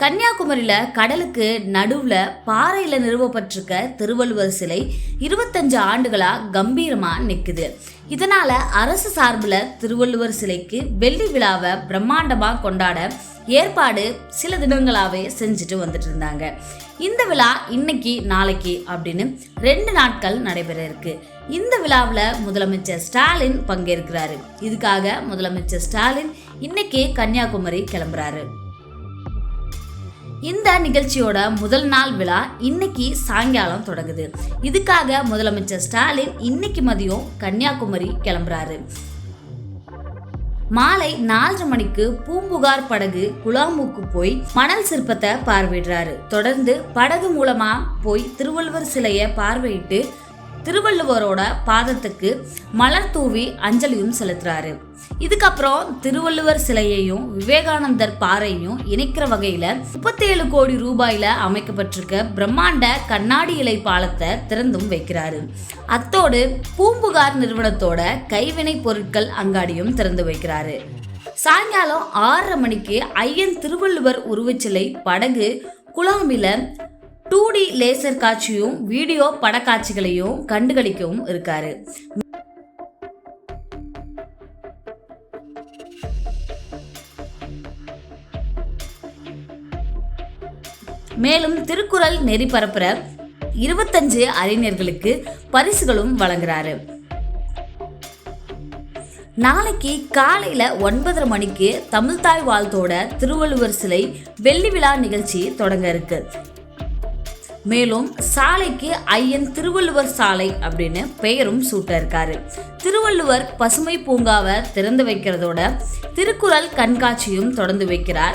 கன்னியாகுமரியில் கடலுக்கு நடுவில் பாறையில் நிறுவப்பட்டிருக்க திருவள்ளுவர் சிலை இருபத்தஞ்சு ஆண்டுகளாக கம்பீரமாக நிற்குது இதனால் அரசு சார்பில் திருவள்ளுவர் சிலைக்கு வெள்ளி விழாவை பிரம்மாண்டமாக கொண்டாட ஏற்பாடு சில தினங்களாகவே செஞ்சுட்டு வந்துட்டு இருந்தாங்க. இந்த விழா இன்னைக்கு நாளைக்கு அப்படின்னு ரெண்டு நாட்கள் நடைபெற இருக்கு. இந்த விழாவில் முதலமைச்சர் ஸ்டாலின் பங்கேற்கிறாரு. இதுக்காக முதலமைச்சர் ஸ்டாலின் இன்னைக்கு கன்னியாகுமரி கிளம்புறாரு. இந்த நிகழ்ச்சியோட முதல் நாள் விழா இன்னைக்கு சாயங்காலம் தொடங்குது. இதுக்காக முதலமைச்சர் ஸ்டாலின் இன்னைக்கு மதியம் கன்னியாகுமரி கிளம்புறாரு. மாலை நாலரை மணிக்கு பூம்புகார் படகு குலாமுக்கு போய் மணல் சிற்பத்தை பார்வையிடுறாரு. தொடர்ந்து படகு மூலமா போய் திருவள்ளுவர் சிலையை பார்வையிட்டு திருவள்ளுவரோட பாதத்துக்கு மலர் தூவி அஞ்சலியும் செலுத்துறாரு. இதுக்கப்புறம் திருவள்ளுவர் சிலையையும் விவேகானந்தர் பாறையும் இணைக்கிற வகையில முப்பத்தேழு கோடி ரூபாயில அமைக்கப்பட்டிருக்க பிரம்மாண்ட கண்ணாடி இலை பாலத்தை திறந்தும் வைக்கிறாரு. அத்தோடு பூம்புகார் நிறுவனத்தோட கைவினை பொருட்கள் அங்காடியும் திறந்து வைக்கிறாரு. சாயங்காலம் ஆறரை மணிக்கு ஐயன் திருவள்ளுவர் உருவச்சிலை படகு குழாமில டூ டி லேசர் காட்சியும் வீடியோ படக்காட்சிகளையும் கண்டுகளிக்கவும் இருக்காரு. மேலும் திருக்குறள் நெறி பரப்புற இருபத்தஞ்சு அறிஞர்களுக்கு பரிசுகளும் வழங்குறாரு. நாளைக்கு காலையில ஒன்பதரை மணிக்கு தமிழ்தாய் வாழ்த்தோட திருவள்ளுவர் சிலை வெள்ளி விழா நிகழ்ச்சி தொடங்க இருக்கு. மேலும் சாலைக்கு ஐயன் திருவள்ளுவர் சாலை அப்படின்னு பெயரும் சூட்டிருக்காரு திருவள்ளுவர் பசுமை பூங்காவை திறந்து வைக்கிறதோட திருக்குறள் கண்காட்சியும் தொடர்ந்து வைக்கிறார்.